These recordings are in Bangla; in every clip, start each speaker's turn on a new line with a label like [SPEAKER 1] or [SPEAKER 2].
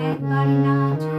[SPEAKER 1] せっかりな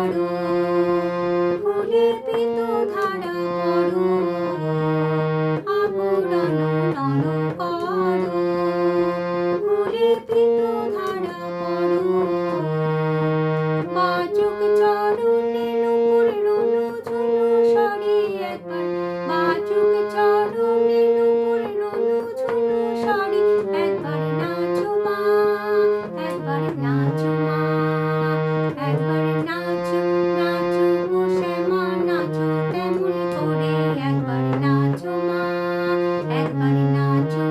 [SPEAKER 1] পড়ো ফুলের পিত ধারা পড়ো চরণে নুপুর রুনু ঝুনু সরি একবার বাচক Thank you.